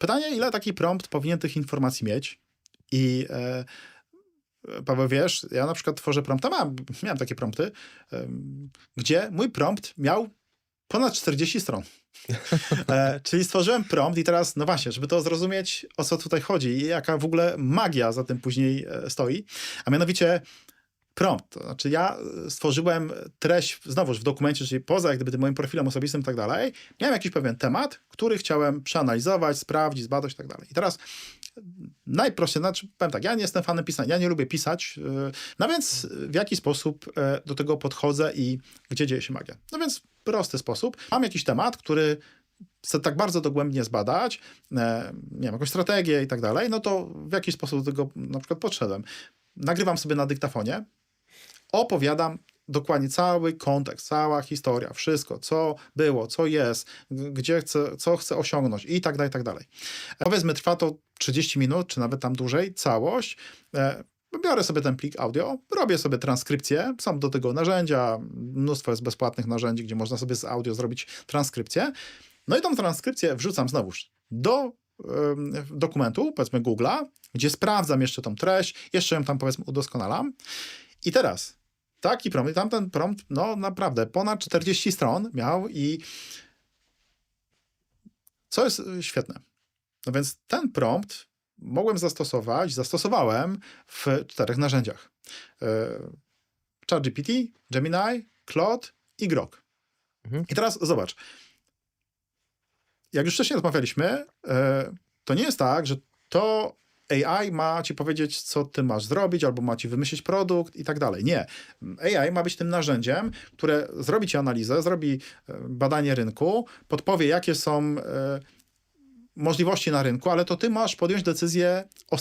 Pytanie, ile taki prompt powinien tych informacji mieć? I e, Paweł, wiesz, ja na przykład tworzę prompta, mam, miałem takie prompty, em, gdzie mój prompt miał ponad 40 stron. E, czyli stworzyłem prompt i teraz, no właśnie, żeby to zrozumieć, o co tutaj chodzi i jaka w ogóle magia za tym później e, stoi, a mianowicie prompt. To znaczy ja stworzyłem treść, znowuż w dokumencie, czyli poza jak gdyby tym moim profilem osobistym i tak dalej, miałem jakiś pewien temat, który chciałem przeanalizować, sprawdzić, zbadać i tak dalej. I teraz najprościej, znaczy powiem tak, ja nie jestem fanem pisania, ja nie lubię pisać, yy, no więc w jaki sposób e, do tego podchodzę i gdzie dzieje się magia? No więc prosty sposób. Mam jakiś temat, który chcę tak bardzo dogłębnie zbadać, e, nie wiem, jakąś strategię i tak dalej, no to w jaki sposób do tego na przykład podszedłem? Nagrywam sobie na dyktafonie, opowiadam dokładnie cały kontekst, cała historia, wszystko, co było, co jest, gdzie chcę, co chcę osiągnąć i tak dalej, i tak dalej. E, Powiedzmy, trwa to 30 minut, czy nawet tam dłużej, całość. E, Biorę sobie ten plik audio, robię sobie transkrypcję, są do tego narzędzia, mnóstwo jest bezpłatnych narzędzi, gdzie można sobie z audio zrobić transkrypcję. No i tą transkrypcję wrzucam znowuż do dokumentu, powiedzmy Google'a, gdzie sprawdzam jeszcze tą treść, jeszcze ją tam powiedzmy udoskonalam. I teraz taki prompt, i tamten prompt, no naprawdę ponad 40 stron miał i co jest y, świetne. No więc ten prompt mogłem zastosować, zastosowałem w czterech narzędziach. Y, ChatGPT, Gemini, Claude i Grok. Mhm. I teraz zobacz. Jak już wcześniej rozmawialiśmy, y, to nie jest tak, że to AI ma ci powiedzieć, co ty masz zrobić, albo ma ci wymyślić produkt i tak dalej. Nie. AI ma być tym narzędziem, które zrobi ci analizę, zrobi e, badanie rynku, podpowie, jakie są e, możliwości na rynku, ale to ty masz podjąć decyzję ostateczną.